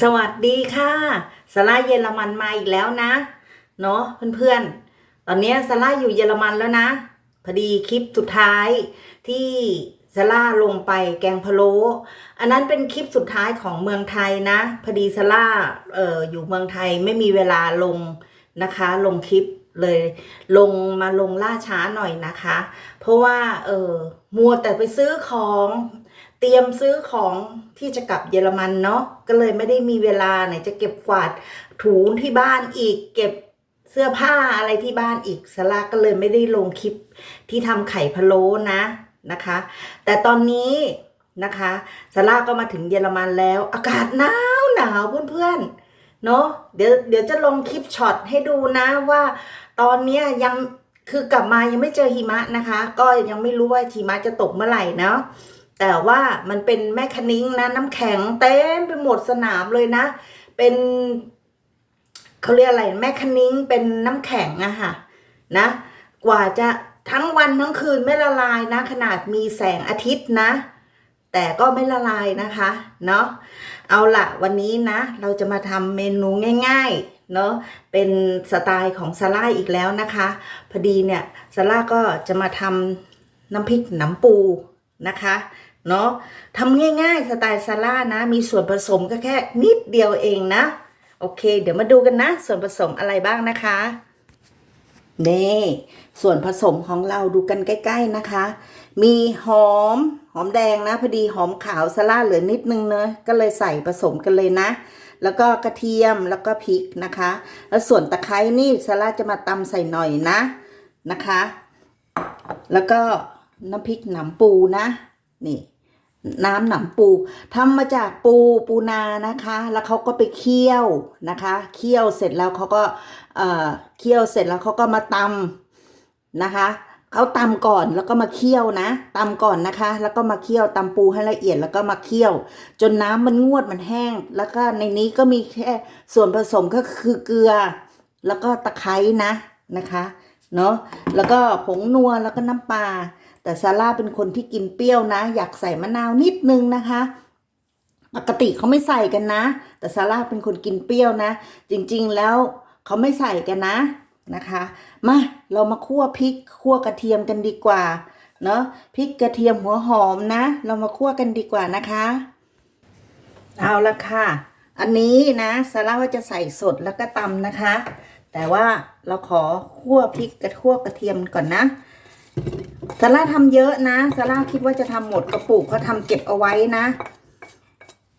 สวัสดีค่ะสลาเยอรมันมาอีกแล้วนะ เนาะเพื่อนๆ ตอนนี้สลาอยู่เยอรมันแล้วนะ พอดีคลิปสุดท้ายที่สลาลงไปแกงพะโล้อันนั้นเป็นคลิปสุดท้ายของเมืองไทยนะ พอดีสลาเอ่ออยู่เมืองไทยไม่มีเวลาลงนะคะ ลงคลิปเลยลงมาลงล่าช้าหน่อยนะคะ เพราะว่าเออมัวแต่ไปซื้อของ เตรียมซื้อของที่จะกลับเยอรมันเนาะก็เลยไม่ได้มีเวลาไหนจะเก็บกวาดถูที่บ้านอีก เก็บเสื้อผ้าอะไรที่บ้านอีกสลาก็เลยไม่ได้ลงคลิปที่ทำไข่พะโล้นะนะคะ แต่ตอนนี้นะคะสลาก็มาถึงเยอรมันแล้ว อากาศหนาวหนาวเพื่อนๆเนาะเดี๋ยวเดี๋ยวจะลงคลิปช็อตให้ดูนะว่า ตอนนี้ยังคือกลับมายังไม่เจอหิมะนะคะ ก็ยังไม่รู้ว่าหิมะจะตกเมื่อไหร่เนาะ แต่ว่ามันเป็นแม่คณิ้งนะน้ำแข็งเต็มไปหมดสนามเลยนะ เป็นเขาเรียกอะไรแม่คณิ้งเป็นน้ำแข็งอะค่ะนะ กว่าจะทั้งวันทั้งคืนไม่ละลายนะ ขนาดมีแสงอาทิตย์นะ แต่ก็ไม่ละลายนะคะเนาะเอาละวันนี้นะ เราจะมาทำเมนูง่ายๆเนาะเป็นสไตล์ของซาร่าอีกแล้วนะคะ พอดีเนี่ยซาร่าก็จะมาทำน้ำพริกหน้ำปูนะคะ เนาะทำง่ายๆสไตล์ซาร่านะ มีส่วนผสมก็แค่นิดเดียวเองนะ โอเค เดี๋ยวมาดูกันนะ ส่วนผสมอะไรบ้างนะคะนี่ส่วนผสมของเราดูกันใกล้ๆนะคะ มีหอมหอมแดงนะพอดีหอมขาวซาร่าเหลือนิดนึงเนะก็เลยใส่ผสมกันเลยนะ แล้วก็กระเทียมแล้วก็พริกนะคะ แล้วส่วนตะไคร้นี่ซาร่าจะมาตำใส่หน่อยนะนะคะ แล้วก็น้ำพริกหนำปูนะนี่ น้ำหนำปูทำมาจากปูปูนานะคะ แล้วเขาก็ไปเคี่ยวนะคะเคี่ยวเสร็จแล้วเขาก็เอ่อเคี่ยวเสร็จแล้วเขาก็มาตำนะคะเขาตำก่อนแล้วก็มาเคี่ยวนะตำก่อนนะคะ แล้วก็มาเคี่ยวตำปูให้ละเอียดแล้วก็มาเคี่ยว จนน้ำมันงวดมันแห้ง แล้วก็ในนี้ก็มีแค่ส่วนผสมก็คือเกลือ แล้วก็ตะไคร้นะนะคะเนาะแล้วก็ผงนัวแล้วก็น้ำปลา แต่ซาร่าเป็นคนที่กินเปรี้ยวนะ อยากใส่มะนาวนิดนึงนะคะ ปกติเขาไม่ใส่กันนะ แต่ซาร่าเป็นคนกินเปรี้ยวนะ จริงๆแล้วเขาไม่ใส่กันนะนะคะมาเรามาคั่วพริกคั่วกระเทียมกันดีกว่าเนาะพริกกระเทียมหัวหอมนะ เรามาคั่วกันดีกว่านะคะ เอาละค่ะ อันนี้นะซาร่าว่าจะใส่สดแล้วก็ตำนะคะ แต่ว่าเราขอคั่วพริกกับคั่วกระเทียมก่อนนะ ซาร่าทำเยอะนะซาร่าคิดว่าจะทำหมดกระปุกก็ทำเก็บเอาไว้นะ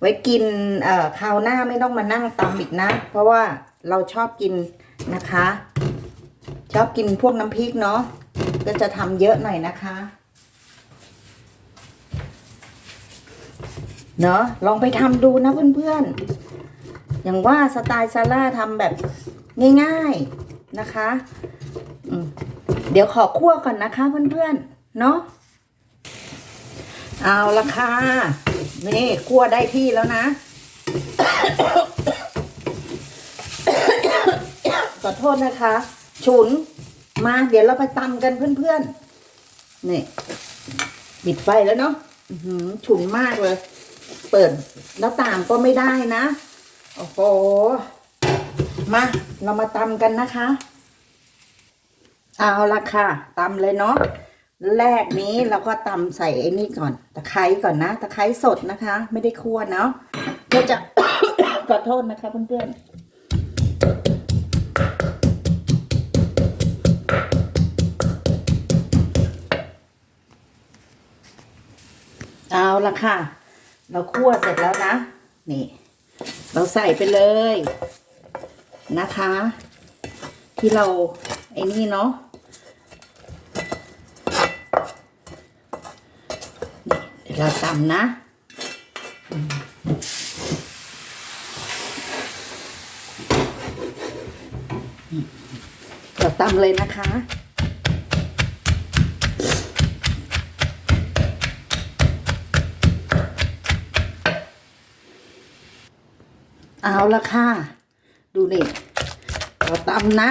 ไว้กินเอ่อคราวหน้าไม่ต้องมานั่งตำอีกนะ เพราะว่าเราชอบกินนะคะ ชอบกินพวกน้ำพริกเนาะก็จะทำเยอะหน่อยนะคะเนาะลองไปทำดูนะเพื่อนๆ อย่างว่าสไตล์ซาร่าทำแบบง่ายๆนะคะ เดี๋ยวขอคั่วก่อนนะคะเพื่อนๆเนาะเอาละค่ะนี่คั่วได้ที่แล้วนะขอโทษนะคะ ฉุนมาเดี๋ยวเราไปตำกันเพื่อนๆนี่ปิดไฟแล้วเนาะฉุนมากเลย เปิดแล้วต่างก็ไม่ได้นะ โอ้โห มา เรามาตำกันนะคะ เอาละค่ะตำเลยเนาะแรกนี้เราก็ตำใส่ไอ้นี่ก่อน ตะไคร้ก่อนนะ ตะไคร้สดนะคะ ไม่ได้คั่วเนาะเราจะขอโทษนะคะเพื่อนๆเอาละค่ะ เราคั่วเสร็จแล้วนะ นี่ เราใส่ไปเลยนะคะ ที่เราไอ้นี่เนาะ เราตำนะเราตำเลยนะคะเอาละค่ะ ดูนี่เราตำนะ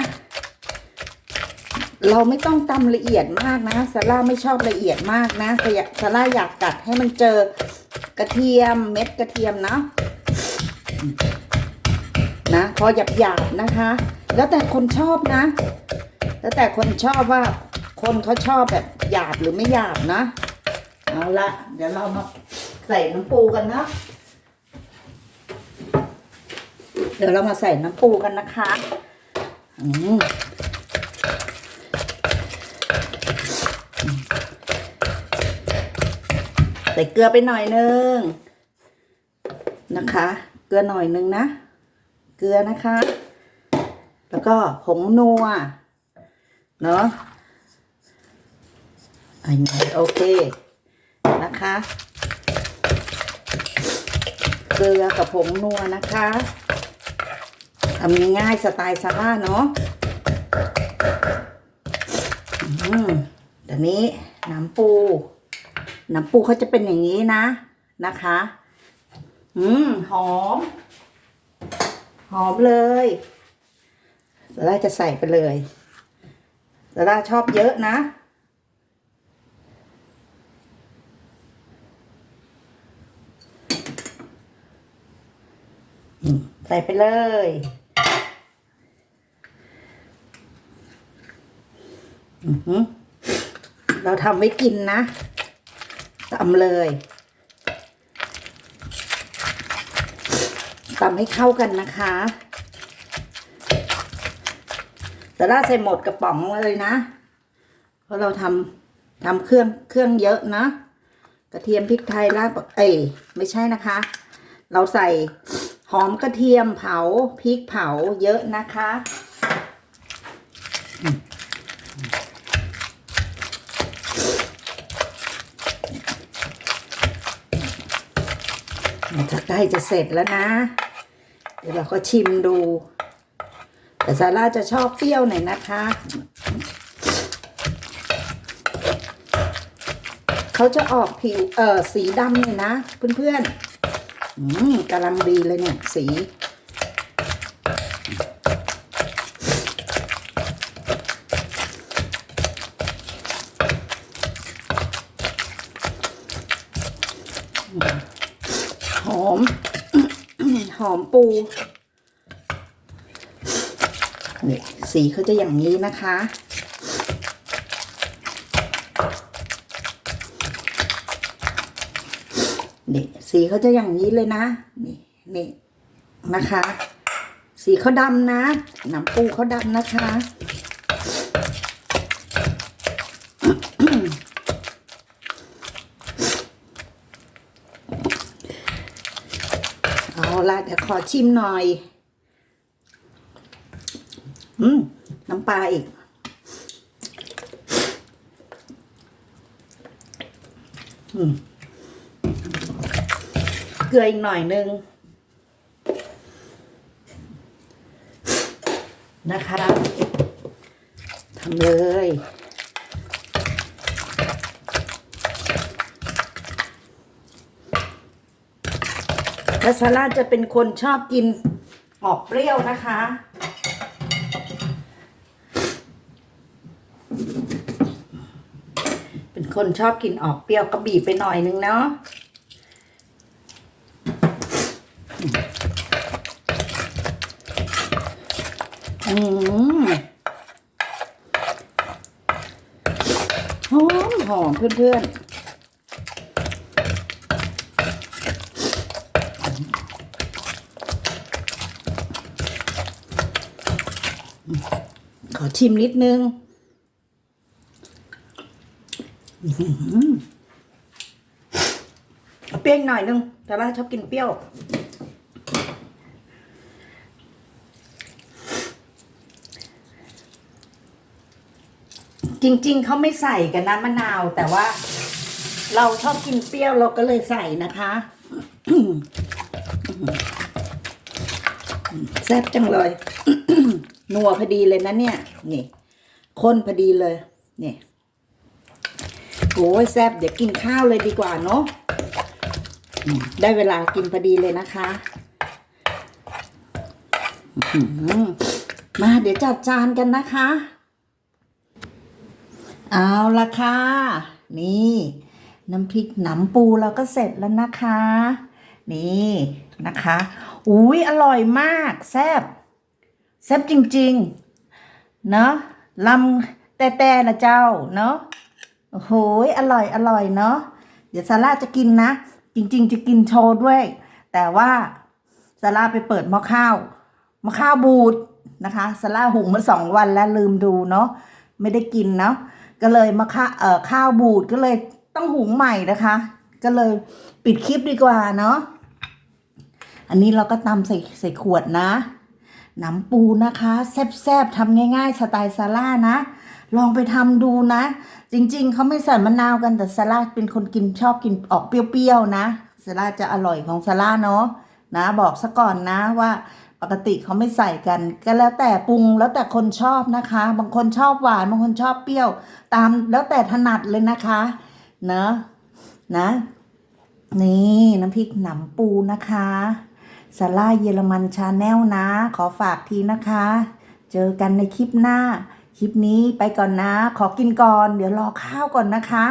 เราไม่ต้องตำละเอียดมากนะซาร่าไม่ชอบละเอียดมากนะแต่อยากซาร่าอยากกัดให้มันเจอกระเทียมเม็ดกระเทียมนะนะพอหยาบหยาบนะคะ แล้วแต่คนชอบนะ แล้วแต่คนชอบว่าคนเขาชอบแบบหยาบหรือไม่หยาบนะเอาละเดี๋ยวเรามาใส่น้ำปูกันนะเดี๋ยวเรามาใส่น้ำปูกันนะคะ อืม ส่เกลือไปหน่อยนึงนะคะ เกลือหน่อยนึงนะ เกลือนะคะ แล้วก็ผงนัว เนาะอันนี้โอเคนะคะ เกลือกับผงนัวนะคะทำง่ายๆสไตล์ซาร่าเนาะอืมแต่นี้น้ำปู น้ำปูเขาจะเป็นอย่างนี้นะนะคะ อืมหอม หอมเลยซาร่าจะใส่ไปเลยซาร่าชอบเยอะนะ ใส่ไปเลยอือหือเราทำไว้กินนะ ตำเลยตำให้เข้ากันนะคะแต่ล่าใส่หมดกระป๋องเลยนะ เพราะเราทำทำเครื่องเครื่องเยอะนะ กระเทียมพริกไทยรากผักเอ้ยไม่ใช่นะคะ เราใส่หอมกระเทียมเผาพริกเผาเยอะนะคะอืมมันจะใก ล้จะเสร็จแล้วนะ เดี๋ยวเราก็ชิมดู แต่ซาร่าจะชอบเปรี้ยวหน่อยนะคะเขาจะออกผิวเอ่อสีดำเลยนะเพื่อนๆอืมกำลังดีเลยเนี่ย สีห อม หอมปูนี่สีเขาจะอย่างนี้นะคะเนี่สีเขาจะอย่างนี้เลยนะ นี่นี่นะคะ สีเขาดำนะน้ำปูเขาดำนะคะ เอา ละเดี๋ยวขอชิมหน่อย อืม น้ำปลาอีก อืม เกลืออีกหน่อยนึง นะคะทำเลย และซาร่าจะเป็นคนชอบกินออกเปรี้ยวนะคะ เป็นคนชอบกินออกเปรี้ยวก็บีบไปหน่อยนึงเนาะอืมหอมหอมเพื่อนๆ ขอชิมนิดนึงเปรี้ยวหน่อยนึงแต่ว่าชอบกินเปรี้ยว จริง ๆ เขาไม่ใส่กันน้ำมะนาว แต่ว่า เราชอบกินเปรี้ยวเราก็เลยใส่นะคะแซ่บจังเลย นัวพอดีเลยนะเนี่ย นี่ข้นพอดีเลยนี่โอ้ยแซ่บเดี๋ยวกินข้าวเลยดีกว่าเนาะได้เวลากินพอดีเลยนะคะ มาเดี๋ยวจัดจานกันนะคะ เอาละค่ะ นี่ น้ำพริกหนำปูเราก็เสร็จแล้วนะคะ นี่นะคะ อุ้ยอร่อยมาก แซ่บ แซ่บจริงๆ เนาะลำแต่แต่ละเจ้าเนาะโอ้โหอร่อยอร่อยเนาะเดี๋ยวซาร่าจะกินนะ จริง ๆ จะกินโชว์ด้วย แต่ว่าซาร่าไปเปิดหม้อข้าวหม้อข้าวบูดนะคะซาร่าหุงมาสองวันแล้วลืมดูเนาะไม่ได้กินเนาะก็เลยมาข้าเอ่อข้าวบูดก็เลยต้องหุงใหม่นะคะ ก็เลยปิดคลิปดีกว่าเนาะอันนี้เราก็ตำใส่ใส่ขวดนะ น้ำปูนะคะแซ่บๆทำง่ายๆ สไตล์ซาร่านะ ลองไปทำดูนะ จริงๆ เขาไม่ใส่มะนาวกันแต่ซาร่าเป็นคนกินชอบกินออกเปรี้ยวๆนะซาร่าจะอร่อยของซาร่าเนาะนะบอกซะก่อนนะว่าปกติเขาไม่ใส่กัน ก็แล้วแต่ปรุงแล้วแต่คนชอบนะคะ บางคนชอบหวานบางคนชอบเปรี้ยว ตามแล้วแต่ถนัดเลยนะคะเนอะนะ นี่น้ำพริกหนำปูนะคะ ซาร่าเยอรมันชาแนลนะ ขอฝากทีนะคะ เจอกันในคลิปหน้า คลิปนี้ไปก่อนนะ ขอกินก่อน เดี๋ยวรอข้าวก่อนนะคะ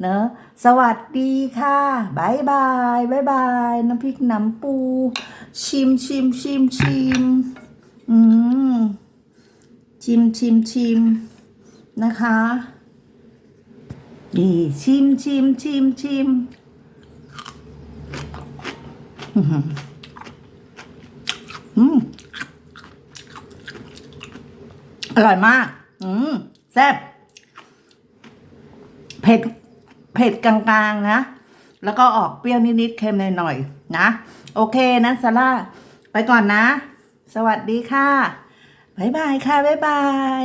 เนอะสวัสดีค่ะบายบายบายบายน้ำพริกหนำปู ชิมชิมชิมชิมอืมชิมชิมชิมนะคะนี่ชิมชิมชิมชิม อืมอร่อยมาก อืมแซ่บ เผ็ด เผ็ดกลางๆนะ แล้วก็ออกเปรี้ยวนิดๆ เค็มหน่อยๆ นะ โอเคนะซาร่า ไปก่อนนะ สวัสดีค่ะ บ๊ายบายค่ะ บ๊ายบาย